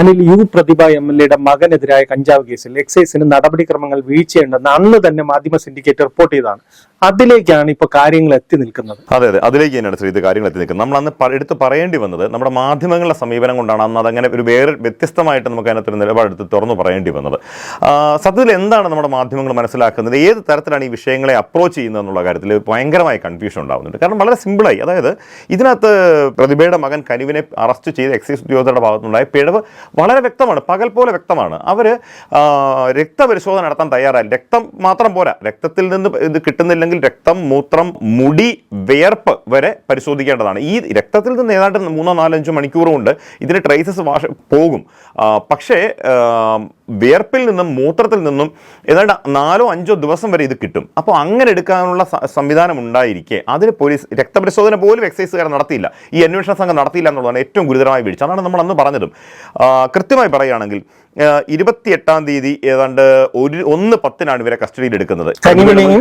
Anil U Prathibha M L എയുടെ മകനെതിരായ കഞ്ചാവ് കേസിൽ എക്സൈസിന് നടപടിക്രമങ്ങൾ വീഴ്ചയുണ്ടെന്ന് അന്ന് തന്നെ മാധ്യമ സിൻഡിക്കേറ്റ് റിപ്പോർട്ട് ചെയ്തതാണ്. അതിലേക്കാണ് ഇപ്പൊ കാര്യങ്ങൾ എത്തി നിൽക്കുന്നത്. അതെ അതെ. അതിലേക്ക് തന്നെയാണ് ശ്രീ ഇത് കാര്യങ്ങൾ എത്തി നിൽക്കുന്നത്. നമ്മൾ അന്ന് എടുത്ത് പറയേണ്ടി വന്നത് നമ്മുടെ മാധ്യമങ്ങളുടെ സമീപനം കൊണ്ടാണ് അന്ന് അതങ്ങനെ ഒരു വേറെ വ്യത്യസ്തമായിട്ട് നമുക്ക് അതിനകത്ത് നിലപാടെടുത്ത് തുറന്നു പറയേണ്ടി വന്നത്. സത്യത്തിൽ എന്താണ് നമ്മുടെ മാധ്യമങ്ങൾ മനസ്സിലാക്കുന്നത്? ഏത് തരത്തിലാണ് ഈ വിഷയങ്ങളെ അപ്രോച്ച് ചെയ്യുന്നത് എന്നുള്ള കാര്യത്തിൽ ഭയങ്കരമായ കൺഫ്യൂഷൻ ഉണ്ടാകുന്നുണ്ട് കാരണം വളരെ സിമ്പിളായി അതായത് ഇതിനകത്ത് പ്രതിഭയുടെ മകൻ കനിവിനെ അറസ്റ്റ് ചെയ്ത് എക്സൈസ് ഉദ്യോഗസ്ഥരുടെ ഭാഗത്തുനിന്നുണ്ടായ പിഴവ് വളരെ വ്യക്തമാണ് പകൽ പോലെ വ്യക്തമാണ്. അവർ രക്തപരിശോധന നടത്താൻ തയ്യാറായി. രക്തം മാത്രം പോരാ. രക്തത്തിൽ നിന്ന് ഇത് കിട്ടുന്നില്ലെങ്കിൽ രക്തം മൂത്രം മുടി വിയർപ്പ് വരെ പരിശോധിക്കേണ്ടതാണ്. ഈ രക്തത്തിൽ നിന്ന് ഏതാണ്ട് മൂന്നോ നാലഞ്ചോ മണിക്കൂറും ഉണ്ട് ഇതിന് ട്രേസസ് വാഷ പോകും. പക്ഷേ വിയർപ്പിൽ നിന്നും മൂത്രത്തിൽ നിന്നും ഏതാണ്ട് നാലോ അഞ്ചോ ദിവസം വരെ ഇത് കിട്ടും. അപ്പോൾ അങ്ങനെ എടുക്കാനുള്ള സംവിധാനം ഉണ്ടായിരിക്കെ. അതിന് പോലീസ് രക്തപരിശോധന പോലും എക്സൈസുകാർ നടത്തിയില്ല. ഈ അന്വേഷണ സംഘം നടത്തിയില്ല എന്നുള്ളതാണ് ഏറ്റവും ഗുരുതരമായ വീഴ്ച. അതാണ് നമ്മൾ അന്ന് പറഞ്ഞതും. കൃത്യമായി പറയുകയാണെങ്കിൽ ഇരുപത്തി എട്ടാം തീയതി ഏതാണ്ട് ഒരു ഒന്ന് പത്തിനാണ് ഇവരെ കസ്റ്റഡിയിൽ എടുക്കുന്നത്.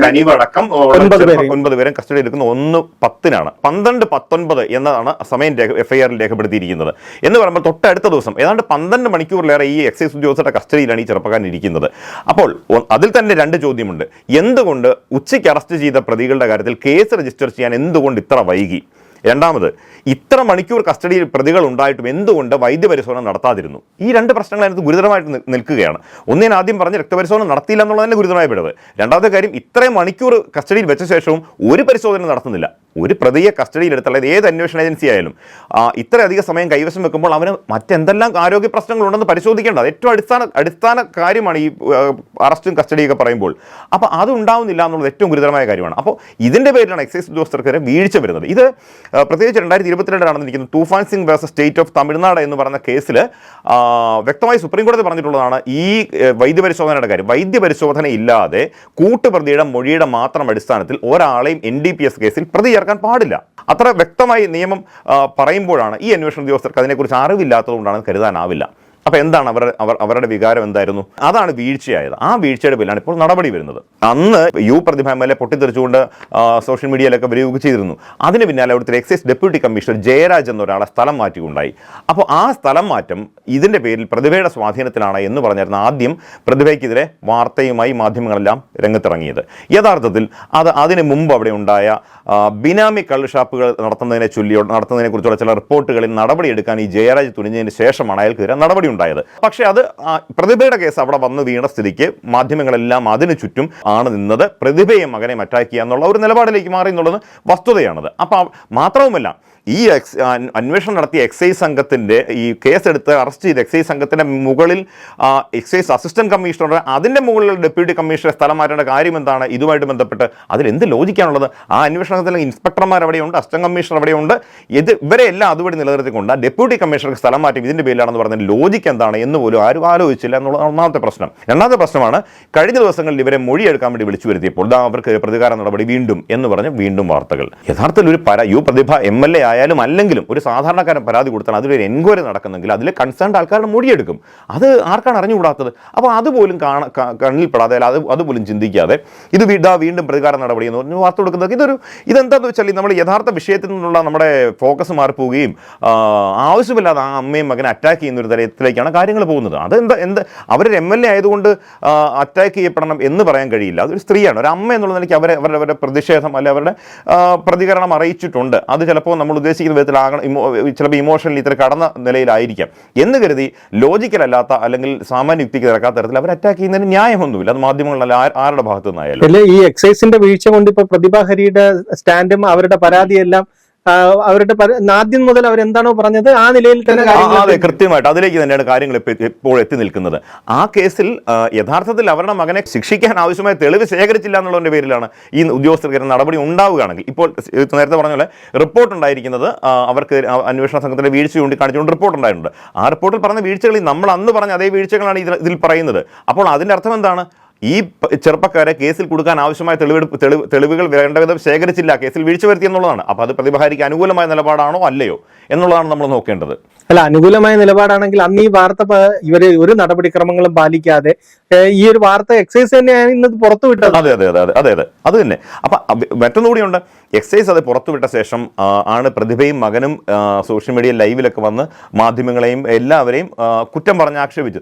കനിവടക്കം ഒൻപത്. പേരും. കസ്റ്റഡിയിൽ എടുക്കുന്ന ഒന്ന് പത്തിനാണ്. പന്ത്രണ്ട് പത്തൊൻപത് എന്നതാണ് സമയം എഫ്ഐആറിൽ രേഖപ്പെടുത്തിയിരിക്കുന്നത്. എന്ന് പറയുമ്പോൾ തൊട്ടടുത്ത ദിവസം ഏതാണ്ട് പന്ത്രണ്ട് മണിക്കൂറിലേറെ ഈ എക്സൈസ് ഉദ്യോഗസ്ഥരുടെ കസ്റ്റഡിയിലാണ് ഈ ചെറുപ്പക്കാരൻ ഇരിക്കുന്നത്. അപ്പോൾ അതിൽ തന്നെ രണ്ട് ചോദ്യമുണ്ട്. എന്തുകൊണ്ട് ഉച്ചയ്ക്ക് അറസ്റ്റ് ചെയ്ത പ്രതികളുടെ കാര്യത്തിൽ കേസ് രജിസ്റ്റർ ചെയ്യാൻ എന്തുകൊണ്ട് ഇത്ര വൈകി? രണ്ടാമത് ഇത്ര മണിക്കൂർ കസ്റ്റഡിയിൽ പ്രതികൾ ഉണ്ടായിട്ടും എന്തുകൊണ്ട് വൈദ്യപരിശോധന നടത്താതിരുന്നു? ഈ രണ്ട് പ്രശ്നങ്ങൾ അതിനകത്ത് ഗുരുതരമായിട്ട് നിൽക്കുകയാണ്. ഒന്ന് ആദ്യം പറഞ്ഞ് രക്തപരിശോധന നടത്തിയില്ല എന്നുള്ളത് തന്നെ ഗുരുതരമായ പിഴവ് രണ്ടാമത്തെ കാര്യം ഇത്രയും മണിക്കൂർ കസ്റ്റഡിയിൽ വെച്ച ശേഷവും ഒരു പരിശോധന നടത്തുന്നില്ല. ഒരു പ്രതിയെ കസ്റ്റഡിയിൽ എടുത്തുള്ള ഏത് അന്വേഷണ ഏജൻസി ആയാലും ഇത്രയധികം സമയം കൈവശം വെക്കുമ്പോൾ അവന് മറ്റെന്തെല്ലാം ആരോഗ്യ പ്രശ്നങ്ങളുണ്ടെന്ന് പരിശോധിക്കേണ്ടത് ഏറ്റവും അടിസ്ഥാന അടിസ്ഥാന കാര്യമാണ് ഈ അറസ്റ്റും കസ്റ്റഡിയൊക്കെ പറയുമ്പോൾ. അപ്പോൾ അത് ഉണ്ടാവുന്നില്ല എന്നുള്ളത് ഏറ്റവും ഗുരുതരമായ കാര്യമാണ്. അപ്പോൾ ഇതിന്റെ പേരിലാണ് എക്സൈസ് ഉദ്യോഗസ്ഥർക്കെതിരെ വീഴ്ച വരുന്നത്. ഇത് പ്രത്യേകിച്ച് രണ്ടായിരത്തി ഇരുപത്തിരണ്ടിലാണ് നടന്നിരിക്കുന്നത് Toofan Singh versus state of Tamil Nadu എന്ന് പറഞ്ഞ കേസിൽ വ്യക്തമായി സുപ്രീം കോടതി പറഞ്ഞിട്ടുള്ളതാണ് ഈ വൈദ്യ വൈദ്യപരിശോധനയുടെ കാര്യം. വൈദ്യപരിശോധന ഇല്ലാതെ കൂട്ടുപ്രതിയുടെ മൊഴിയുടെ മാത്രം അടിസ്ഥാനത്തിൽ ഒരാളെയും എൻ ഡി പി എസ് കേസിൽ പ്രതി ചേർക്കാൻ പാടില്ല. അത്ര വ്യക്തമായി നിയമം പറയുമ്പോഴാണ് ഈ അന്വേഷണ ഉദ്യോഗസ്ഥർക്ക് അതിനെക്കുറിച്ച് അറിവില്ലാത്തതുകൊണ്ടാണ് കരുതാനാവില്ല. അപ്പോൾ എന്താണ് അവരുടെ അവർ അവരുടെ വികാരം എന്തായിരുന്നു? അതാണ് വീഴ്ചയായത്. ആ വീഴ്ചയുടെ പേരിലാണ് ഇപ്പോൾ നടപടി വരുന്നത്. അന്ന് U Prathibha M L A പൊട്ടിത്തെറിച്ചുകൊണ്ട് social മീഡിയയിലൊക്കെ വരികയൊക്കെ ചെയ്തിരുന്നു. അതിന് പിന്നാലെ അവിടുത്തെ എക്സൈസ് ഡെപ്യൂട്ടി കമ്മീഷണർ ജയരാജ് എന്നൊരാളെ സ്ഥലം മാറ്റിക്കൊണ്ടായി അപ്പോൾ ആ സ്ഥലം മാറ്റം ഇതിന്റെ പേരിൽ പ്രതിഭയുടെ സ്വാധീനത്തിലാണ് എന്ന് പറഞ്ഞിരുന്ന ആദ്യം പ്രതിഭയ്ക്കെതിരെ വാർത്തയുമായി മാധ്യമങ്ങളെല്ലാം രംഗത്തിറങ്ങിയത്. യഥാർത്ഥത്തിൽ അത് അതിന് മുമ്പ് അവിടെ ഉണ്ടായ ബിനാമി കള്ളുഷാപ്പുകൾ നടത്തുന്നതിനെ ചൊല്ലിയോ നടത്തുന്നതിനെ കുറിച്ചുള്ള ചില റിപ്പോർട്ടുകളിൽ നടപടിയെടുക്കാൻ ഈ ജയരാജ് തുനിഞ്ഞതിന് ശേഷമാണ് അയാൾക്കെതിരെ നടപടി ഉണ്ടായത്. പക്ഷേ അത് പ്രതിഭയുടെ കേസ് അവിടെ വന്ന് വീണ സ്ഥിതിക്ക് മാധ്യമങ്ങളെല്ലാം അതിനു ചുറ്റും ആണ് നിന്നത്. പ്രതിഭയെ മകനെ അറ്റാക്ക് എന്നുള്ള ഒരു നിലപാടിലേക്ക് മാറി എന്നുള്ളത് വസ്തുതയാണത്. അപ്പോൾ മാത്രവുമല്ല ഈ എക്സ് അന്വേഷണം നടത്തിയ എക്സൈസ് സംഘത്തിന്റെ ഈ കേസ് കേസെടുത്ത് അറസ്റ്റ് ചെയ്ത എക്സൈസ് സംഘത്തിന്റെ മുകളിൽ എക്സൈസ് അസിസ്റ്റന്റ് കമ്മീഷണർ അതിന്റെ മുകളിൽ ഡെപ്യൂട്ടി കമ്മീഷണറെ സ്ഥലം മാറ്റേണ്ട കാര്യം എന്താണ്? ഇതുമായിട്ട് ബന്ധപ്പെട്ട് അതിൽ എന്ത് ലോജിക്കാണുള്ളത് ആ അന്വേഷണത്തിൽ ഇൻസ്പെക്ടർമാർ അവിടെയുണ്ട് അസിസ്റ്റന്റ് കമ്മീഷണർ അവിടെയുണ്ട്. ഇത് ഇവരെ എല്ലാം അതുവഴി നിലനിർത്തിക്കൊണ്ട് ആ ഡെപ്യൂട്ടി കമ്മീഷണർക്ക് സ്ഥലം മാറ്റം ഇതിന്റെ പേരിലാണെന്ന് പറഞ്ഞ ലോജിക്ക് എന്താണ് എന്ന് പോലും ആരും ആലോചിച്ചില്ല എന്നുള്ള ഒന്നാമത്തെ പ്രശ്നം. രണ്ടാമത്തെ പ്രശ്നമാണ് കഴിഞ്ഞ ദിവസങ്ങളിൽ ഇവരെ മൊഴിയെടുക്കാൻ വേണ്ടി വിളിച്ചു വരുത്തിയപ്പോൾ അവർക്ക് പ്രതികാര നടപടി വീണ്ടും എന്ന് പറഞ്ഞ് വീണ്ടും വാർത്തകൾ. യഥാർത്ഥത്തിൽ ഒരു പരാ U Prathibha M L A ആയാലും അല്ലെങ്കിലും ഒരു സാധാരണക്കാരൻ പരാതി കൊടുത്താൽ അതിലൊരു എൻക്വയറി നടക്കുന്നെങ്കിൽ അതിൽ കൺസേൺഡ് ആൾക്കാരുടെ മൊഴിയെടുക്കും. അത് ആർക്കാണ് അറിഞ്ഞുകൂടാത്തത്? അപ്പോൾ അതുപോലും കാണ കണ്ണിൽപ്പെടാതെ അത് അതുപോലും ചിന്തിക്കാതെ ഇത് വീടാ വീണ്ടും പ്രതികാര നടപടി എന്ന് പറഞ്ഞ് വാർത്ത കൊടുക്കുന്നത്. ഇതൊരു ഇതെന്താന്ന് വെച്ചാൽ നമ്മൾ യഥാർത്ഥ വിഷയത്തിൽ നിന്നുള്ള നമ്മുടെ ഫോക്കസ് മാറിപ്പോവുകയും പോവുകയും ആവശ്യമില്ലാതെ ആ അമ്മയും മകനെ അറ്റാക്ക് ചെയ്യുന്ന ഒരു തരത്തിലേക്കാണ് കാര്യങ്ങൾ പോകുന്നത്. അതെന്താ എന്ത് അവരൊരു എം എൽ എ ആയതുകൊണ്ട് അറ്റാക്ക് ചെയ്യപ്പെടണം എന്ന് പറയാൻ കഴിയില്ല. അതൊരു സ്ത്രീയാണ്. ഒരു അമ്മ എന്നുള്ള നിലയ്ക്ക് അവരെ അവരുടെ പ്രതിഷേധം അല്ലെ അവരുടെ പ്രതികരണം അറിയിച്ചിട്ടുണ്ട്. അത് ചിലപ്പോൾ നമ്മൾ ഉദ്ദേശിക്കുന്ന വിധത്തിലാകണം ഇമോ ചിലപ്പോൾ ഇമോഷണലി ഇത്ര കടന്ന നിലയിലായിരിക്കാം. എന്ന് കരുതി ലോജിക്കൽ അല്ലാത്ത അല്ലെങ്കിൽ സാമാന്യ യുക്തിക്ക് നിരക്കാത്ത തരത്തിൽ അവർ അറ്റാക്ക് ചെയ്യുന്നതിന് ന്യായമൊന്നുമില്ല. അത് മാധ്യമങ്ങളല്ല ആരുടെ ഭാഗത്തു നിന്നായാലും. ഈ എക്സൈസിന്റെ വീഴ്ച കൊണ്ട് ഇപ്പൊ പ്രതിഭാഹരിയുടെ സ്റ്റാൻഡും അവരുടെ പരാതിയെല്ലാം അവരുടെ ആദ്യം മുതൽ അവരെന്താണോ പറഞ്ഞത് ആ നിലയിൽ തന്നെ അതെ കൃത്യമായിട്ട് അതിലേക്ക് തന്നെയാണ് കാര്യങ്ങൾ ഇപ്പ- ഇപ്പോൾ എത്തി നിൽക്കുന്നത്. ആ കേസിൽ യഥാർത്ഥത്തിൽ അവരുടെ മകനെ ശിക്ഷിക്കാൻ ആവശ്യമായ തെളിവ് ശേഖരിച്ചില്ല എന്നുള്ളതിന്റെ പേരിലാണ് ഈ ഉദ്യോഗസ്ഥർക്കെതിരെ നടപടി ഉണ്ടാവുകയാണെങ്കിൽ. ഇപ്പോൾ നേരത്തെ പറഞ്ഞ പോലെ റിപ്പോർട്ട് ഉണ്ടായിരിക്കുന്നത് അവർക്ക് അന്വേഷണ സംഘത്തിന്റെ വീഴ്ച ചൂണ്ടിക്കാണിച്ചുകൊണ്ട് റിപ്പോർട്ട് ഉണ്ടായിട്ടുണ്ട്. ആ റിപ്പോർട്ടിൽ പറഞ്ഞ വീഴ്ചകളിൽ നമ്മൾ അന്ന് പറഞ്ഞ അതേ വീഴ്ചകളാണ് ഇതിൽ ഇതിൽ പറയുന്നത്. അപ്പോൾ അതിന്റെ അർത്ഥം എന്താണ്? ഈ ചെറുപ്പക്കാരെ കേസിൽ കൊടുക്കാൻ ആവശ്യമായ തെളിവെടുപ്പ് തെളിവ് തെളിവുകൾ വേണ്ട വിധം ശേഖരിച്ചില്ല. കേസിൽ വീഴ്ച വരുത്തി എന്നുള്ളതാണ്. അപ്പോൾ അത് പ്രതിഭാരിക്ക് അനുകൂലമായ നിലപാടാണോ അല്ലയോ എന്നുള്ളതാണ് നമ്മൾ നോക്കേണ്ടത്. അല്ല അനുകൂലമായ നിലപാടാണെങ്കിൽ അന്ന് ഈ വാർത്ത ഇവർ ഒരു നടപടിക്രമങ്ങളും പാലിക്കാതെ ഈ ഒരു വാർത്ത എക്സൈസ് തന്നെയാണ് ഇന്നത് പുറത്തുവിട്ടത് അതെ അതെ അതെ അതെ അതെ അതെ. തന്നെ. അപ്പൊ മറ്റൊന്നുകൂടിയുണ്ട് എക്സൈസ് അത് പുറത്തുവിട്ട ശേഷം ആണ് പ്രതിഭയും മകനും സോഷ്യൽ മീഡിയ ലൈവിലൊക്കെ വന്ന് മാധ്യമങ്ങളെയും എല്ലാവരെയും കുറ്റം പറഞ്ഞ് ആക്ഷേപിച്ചു.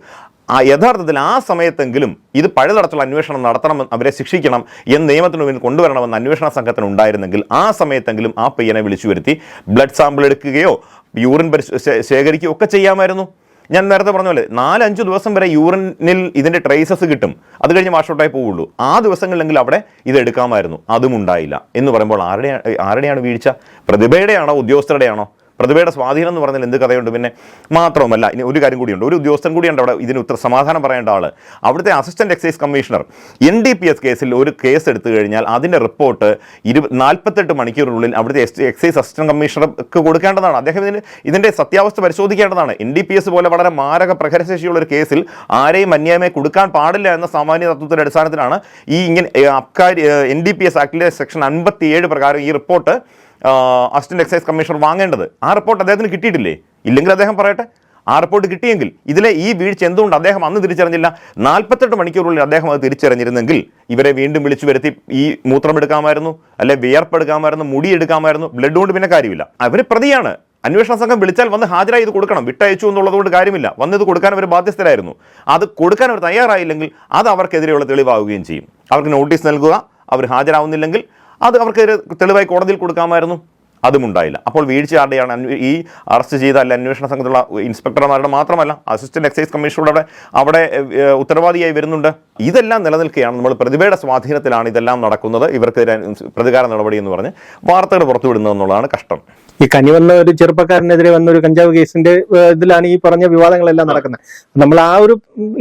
ആ യഥാർത്ഥത്തിൽ ആ സമയത്തെങ്കിലും ഇത് പഴുതടച്ചുള്ള അന്വേഷണം നടത്തണം അവരെ ശിക്ഷിക്കണം എന്ന് നിയമത്തിന് മുന്നിൽ കൊണ്ടുവരണമെന്ന് അന്വേഷണ സംഘത്തിന് ഉണ്ടായിരുന്നെങ്കിൽ ആ സമയത്തെങ്കിലും ആ പയ്യനെ വിളിച്ചു വരുത്തി ബ്ലഡ് സാമ്പിൾ എടുക്കുകയോ യൂറിൻ പരിശോ ഒക്കെ ചെയ്യാമായിരുന്നു. ഞാൻ നേരത്തെ പറഞ്ഞ പോലെ നാലഞ്ച് ദിവസം വരെ യൂറിനിൽ ഇതിന്റെ ട്രേസസ് കിട്ടും. അത് കഴിഞ്ഞ് വാഷൗട്ടായി പോവുള്ളൂ. ആ ദിവസങ്ങളിലെങ്കിൽ അവിടെ ഇത് എടുക്കാമായിരുന്നു. അതും ഉണ്ടായില്ല. എന്ന് പറയുമ്പോൾ ആരുടെ ആരുടെയാണ് വീഴ്ച? പ്രതിഭയുടെയാണോ ഉദ്യോഗസ്ഥരുടെയാണോ? പ്രതിഭയുടെ സ്വാധീനം എന്ന് പറഞ്ഞാൽ എന്ത് കഥയുണ്ട്? പിന്നെ മാത്രവുമല്ല ഇനി ഒരു കാര്യം കൂടിയുണ്ട്. ഒരു ഉദ്യോഗസ്ഥൻ കൂടിയുണ്ട് അവിടെ ഇതിന് ഉത്തര സമാധാനം പറയേണ്ട ആൾ അവിടുത്തെ assistant excise commissioner N D P S കേസിൽ ഒരു കേസ് എടുത്തു കഴിഞ്ഞാൽ അതിന്റെ റിപ്പോർട്ട് ഇരു നാൽപ്പത്തെട്ട് മണിക്കൂറിനുള്ളിൽ അവിടുത്തെ എക്സൈസ് അസിസ്റ്റന്റ് കമ്മീഷണർക്ക് കൊടുക്കേണ്ടതാണ്. അദ്ദേഹം ഇതിന് ഇതിന്റെ സത്യാവസ്ഥ പരിശോധിക്കേണ്ടതാണ്. എൻ ഡി പി എസ് പോലെ വളരെ മാരക പ്രഹരശേഷിയുള്ള ഒരു കേസിൽ ആരെയും അന്യായമായി കൊടുക്കാൻ പാടില്ല എന്ന സാമാന്യ തത്വത്തിന്റെ അടിസ്ഥാനത്തിലാണ് ഈ ഇങ്ങനെ Abkari N D P S ആക്ടിലെ section അൻപത്തിയേഴ് പ്രകാരം ഈ റിപ്പോർട്ട് അസിസ്റ്റന്റ് എക്സൈസ് കമ്മീഷണർ വാങ്ങേണ്ടത്. ആ റിപ്പോർട്ട് അദ്ദേഹത്തിന് കിട്ടിയിട്ടില്ലേ? ഇല്ലെങ്കിൽ അദ്ദേഹം പറയട്ടെ. ആ റിപ്പോർട്ട് കിട്ടിയെങ്കിൽ ഇതിലെ ഈ വീഴ്ച എന്തുകൊണ്ട് അദ്ദേഹം അന്ന് തിരിച്ചറിഞ്ഞില്ല? നാൽപ്പത്തെട്ട് മണിക്കൂറിനുള്ളിൽ അദ്ദേഹം അത് തിരിച്ചറിഞ്ഞിരുന്നെങ്കിൽ ഇവരെ വീണ്ടും വിളിച്ചു വരുത്തി ഈ മൂത്രം എടുക്കാമായിരുന്നു അല്ലെ വിയർപ്പെടുക്കാമായിരുന്നു മുടി എടുക്കാമായിരുന്നു ബ്ലഡ് കൊണ്ട് പിന്നെ കാര്യമില്ല. അവർ പ്രതിയാണ്. അന്വേഷണ സംഘം വിളിച്ചാൽ വന്ന് ഹാജരായി ഇത് കൊടുക്കണം. വിട്ടയച്ചു എന്നുള്ളതുകൊണ്ട് കാര്യമില്ല. വന്ന് ഇത് കൊടുക്കാൻ അവർ ബാധ്യസ്ഥരായിരുന്നു. അത് കൊടുക്കാൻ അവർ തയ്യാറായില്ലെങ്കിൽ അത് അവർക്കെതിരെയുള്ള തെളിവാകുകയും ചെയ്യും. അവർക്ക് നോട്ടീസ് നൽകുക. അവർ ഹാജരാവുന്നില്ലെങ്കിൽ അത് അവർക്ക് തെളിവായി കോടതിയിൽ കൊടുക്കാമായിരുന്നു. അതും ഉണ്ടായില്ല അപ്പോൾ വീഴ്ച ഈ അറസ്റ്റ് ചെയ്ത അല്ല അന്വേഷണ സംഘത്തിലുള്ള ഇൻസ്പെക്ടർമാരുടെ മാത്രമല്ല അസിസ്റ്റന്റ് എക്സൈസ് കമ്മീഷണറുടെ അവിടെ ഉത്തരവാദിയായി വരുന്നുണ്ട്. ഇതെല്ലാം നിലനിൽക്കുകയാണ്. നമ്മൾ പ്രതിഭയുടെ സ്വാധീനത്തിലാണ് ഇതെല്ലാം നടക്കുന്നത്. ഇവർക്കെതിരെ പ്രതികാര നടപടി എന്ന് പറഞ്ഞ് വാർത്തകൾ പുറത്തുവിടുന്നത് എന്നുള്ളതാണ് കഷ്ടം. ഈ കനി വന്ന ഒരു ചെറുപ്പക്കാരനെതിരെ വന്ന ഒരു കഞ്ചാവ് കേസിന്റെ ഇതിലാണ് ഈ പറഞ്ഞ വിവാദങ്ങളെല്ലാം നടക്കുന്നത്. നമ്മൾ ആ ഒരു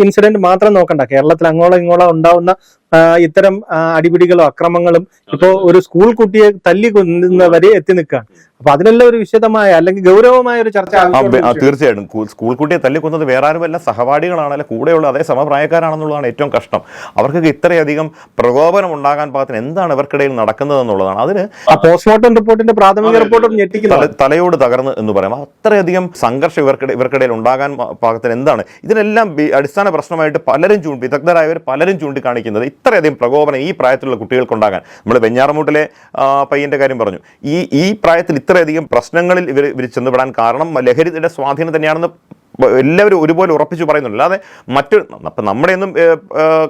ഇൻസിഡന്റ് മാത്രം നോക്കണ്ട. കേരളത്തിൽ അങ്ങോളം ഇങ്ങോളം ഉണ്ടാവുന്ന ഇത്തരം അടിപിടികളും അക്രമങ്ങളും ഇപ്പോ ഒരു സ്കൂൾ കുട്ടിയെ തല്ലി കൊന്നുന്നവരെ എത്തി നിൽക്കുകയാണ്. അപ്പൊ അതിനെല്ലാം ഒരു വിശദമായ അല്ലെങ്കിൽ ഗൗരവമായ ഒരു ചർച്ച. തീർച്ചയായിട്ടും. സ്കൂൾ കുട്ടിയെ തല്ലിക്കൊന്നത് വേറെ ആരുമല്ല സഹപാഠികളാണ് അല്ലെ കൂടെയുള്ള അതേ സമപ്രായക്കാരാണെന്നുള്ളതാണ് ഏറ്റവും കഷ്ടം. അവർക്കൊക്കെ ഇത്രയധികം പ്രകോപനം ഉണ്ടാകാൻ പാകത്തിന് എന്താണ് ഇവർക്കിടയിൽ നടക്കുന്നത് എന്നുള്ളതാണ് അതിന് പോസ്റ്റ്മോർട്ടം റിപ്പോർട്ടിന്റെ പ്രാഥമിക റിപ്പോർട്ടും തലയോട് തകർന്ന് എന്ന് പറയാം. അത്രയധികം സംഘർഷം ഇവർക്കിടെ ഇവർക്കിടയിൽ ഉണ്ടാകാൻ പാകത്തിന് എന്താണ്? ഇതിനെല്ലാം അടിസ്ഥാന പ്രശ്നമായിട്ട് പലരും ചൂണ്ടി വിദഗ്ധരായവർ പലരും ചൂണ്ടിക്കാണിക്കുന്നത് ഇത്രയധികം പ്രകോപനം ഈ പ്രായത്തിലുള്ള കുട്ടികൾക്കുണ്ടാകാൻ. നമ്മൾ വെഞ്ഞാറമൂട്ടിലെ പയ്യന്റെ കാര്യം പറഞ്ഞു. ഈ ഈ പ്രായത്തിൽ ഇത്രയധികം പ്രശ്നങ്ങളിൽ ഇവർ ഇവർ ചെന്നുപെടാൻ കാരണം ലഹരിയുടെ സ്വാധീനം തന്നെയാണെന്ന് എല്ലാവരും ഒരുപോലെ ഉറപ്പിച്ചു പറയുന്നുണ്ട്. അല്ലാതെ മറ്റു അപ്പം നമ്മുടെയൊന്നും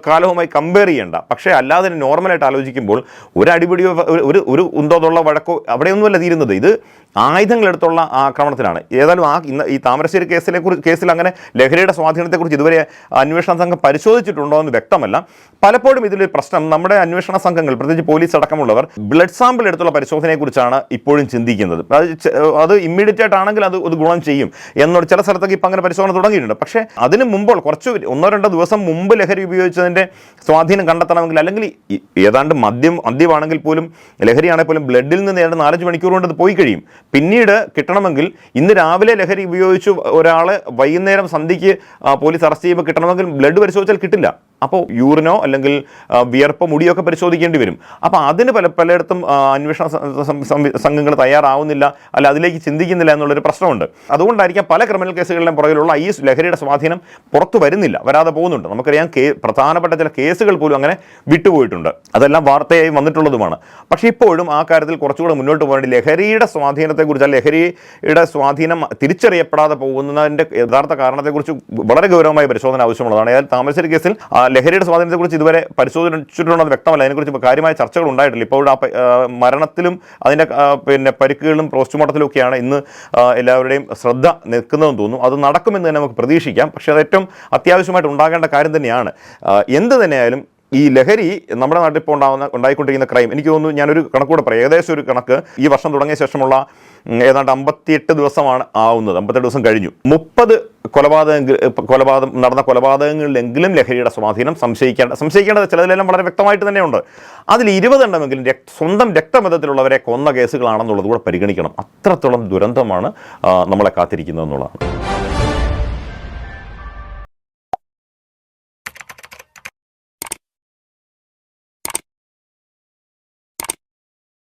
കാലവുമായി കമ്പയർ ചെയ്യേണ്ട. പക്ഷേ അല്ലാതെ നോർമലായിട്ട് ആലോചിക്കുമ്പോൾ ഒരു അടിപിടിയോ ഒരു ഒരു ഉന്തോതുള്ള വഴക്കോ അവിടെയൊന്നുമല്ല തീരുന്നത്. ഇത് ആയുധങ്ങളെടുത്തുള്ള ആക്രമണത്തിലാണ്. ഏതായാലും ആ ഇന്ന് ഈ താമരശ്ശേരി കേസിലെ കുറിച്ച് കേസിൽ അങ്ങനെ ലഹരിയുടെ സ്വാധീനത്തെക്കുറിച്ച് ഇതുവരെ അന്വേഷണ സംഘം പരിശോധിച്ചിട്ടുണ്ടോ എന്ന് വ്യക്തമല്ല. പലപ്പോഴും ഇതിലൊരു പ്രശ്നം നമ്മുടെ അന്വേഷണ സംഘങ്ങൾ പ്രത്യേകിച്ച് പോലീസ് അടക്കമുള്ളവർ ബ്ലഡ് സാമ്പിൾ എടുത്തുള്ള പരിശോധനയെക്കുറിച്ചാണ് ഇപ്പോഴും ചിന്തിക്കുന്നത്. അത് അത് ഇമ്മീഡിയറ്റ് ആയിട്ടാണെങ്കിൽ അത് ഒരു ഗുണം ചെയ്യും എന്നോട് ചില സ്ഥലത്തൊക്കെ ഇപ്പം അങ്ങനെ പരിശോധന തുടങ്ങിയിട്ടുണ്ട്. പക്ഷേ അതിന് മുമ്പോൾ കുറച്ച് ഒന്നോ രണ്ടോ ദിവസം മുമ്പ് ലഹരി ഉപയോഗിച്ചതിന്റെ സ്വാധീനം കണ്ടെത്തണമെങ്കിൽ അല്ലെങ്കിൽ ഏതാണ്ട് മദ്യം മദ്യമാണെങ്കിൽ പോലും ലഹരിയാണെങ്കിൽ പോലും ബ്ലഡിൽ നിന്ന് ഏതാണ്ട് നാലഞ്ച് മണിക്കൂർ കൊണ്ട് അത് പോയി കഴിയും. പിന്നീട് കിട്ടണമെങ്കിൽ ഇന്ന് രാവിലെ ലഹരി ഉപയോഗിച്ചു ഒരാളെ വൈകുന്നേരം സന്ധ്യയ്ക്ക് പോലീസ് അറസ്റ്റ് ചെയ്യുമ്പോൾ കിട്ടണമെങ്കിൽ ബ്ലഡ് പരിശോധിച്ചാൽ കിട്ടില്ല. അപ്പോൾ യൂറിനോ അല്ലെങ്കിൽ വിയർപ്പ് വിയർപ്പോ മുടിയോ ഒക്കെ പരിശോധിക്കേണ്ടി വരും. അപ്പോൾ അതിന് പല പലയിടത്തും അന്വേഷണ സംഘങ്ങൾ തയ്യാറാവുന്നില്ല അല്ല അതിലേക്ക് ചിന്തിക്കുന്നില്ല എന്നുള്ളൊരു പ്രശ്നമുണ്ട്. അതുകൊണ്ടായിരിക്കാം പല ക്രിമിനൽ കേസുകളിലും പുറകിലുള്ള ഈ ലഹരിയുടെ സ്വാധീനം പുറത്തു വരുന്നില്ല വരാതെ പോകുന്നുണ്ട്. നമുക്കറിയാം കേ പ്രധാനപ്പെട്ട ചില കേസുകൾ പോലും അങ്ങനെ വിട്ടുപോയിട്ടുണ്ട്. അതെല്ലാം വാർത്തയായി വന്നിട്ടുള്ളതുമാണ്. പക്ഷേ ഇപ്പോഴും ആ കാര്യത്തിൽ കുറച്ചുകൂടെ മുന്നോട്ട് പോകേണ്ടി ലഹരിയുടെ സ്വാധീനത്തെക്കുറിച്ച് ലഹരിയുടെ സ്വാധീനം തിരിച്ചറിയപ്പെടാതെ പോകുന്നതിന്റെ യഥാർത്ഥ കാരണത്തെക്കുറിച്ച് വളരെ ഗൗരവമായ പരിശോധന ആവശ്യമുള്ളതാണ്. ഏതായാലും താമരശ്ശേരി കേസിൽ ലഹരിയുടെ സ്വാധീനത്തെക്കുറിച്ച് ഇതുവരെ പരിശോധിച്ചിട്ടുണ്ടെന്ന് വ്യക്തമല്ല. അതിനെക്കുറിച്ച് കാര്യമായ ചർച്ചകൾ ഉണ്ടായിട്ടില്ല. ഇപ്പോൾ ആ മരണത്തിലും അതിന്റെ പിന്നെ പരിക്കുകളിലും പോസ്റ്റ്മോർട്ടത്തിലും ഒക്കെയാണ് ഇന്ന് എല്ലാവരുടെയും ശ്രദ്ധ നിൽക്കുന്നതെന്ന് തോന്നുന്നു. അത് നടക്കുമെന്ന് തന്നെ നമുക്ക് പ്രതീക്ഷിക്കാം. പക്ഷേ അത് ഏറ്റവും അത്യാവശ്യമായിട്ട് ഉണ്ടാകേണ്ട കാര്യം തന്നെയാണ്. എന്ത് തന്നെയായാലും ഈ ലഹരി നമ്മുടെ നാട്ടിൽ ഇപ്പോൾ ഉണ്ടാകുന്ന ഉണ്ടായിക്കൊണ്ടിരിക്കുന്ന ക്രൈം എനിക്ക് തോന്നുന്നു ഞാനൊരു കണക്കൂടെ പറയാം. ഏകദേശം ഒരു കണക്ക് ഈ വർഷം തുടങ്ങിയ ശേഷമുള്ള ഏതാണ്ട് അമ്പത്തിയെട്ട് ദിവസമാണ് ആവുന്നത്. അമ്പത്തെട്ട് ദിവസം കഴിഞ്ഞു. മുപ്പത് കൊലപാതക കൊലപാതകം നടന്ന കൊലപാതകങ്ങളിലെങ്കിലും ലഹരിയുടെ സ്വാധീനം സംശയിക്കേണ്ട സംശയിക്കേണ്ടത് ചിലതിലെല്ലാം വളരെ വ്യക്തമായിട്ട് തന്നെയുണ്ട്. അതിൽ ഇരുപതെണ്ണമെങ്കിലും രക്ത സ്വന്തം രക്തബന്ധത്തിലുള്ളവരെ കൊന്ന കേസുകളാണെന്നുള്ളത് കൂടെ പരിഗണിക്കണം. അത്രത്തോളം ദുരന്തമാണ് നമ്മളെ കാത്തിരിക്കുന്നത് എന്നുള്ളതാണ്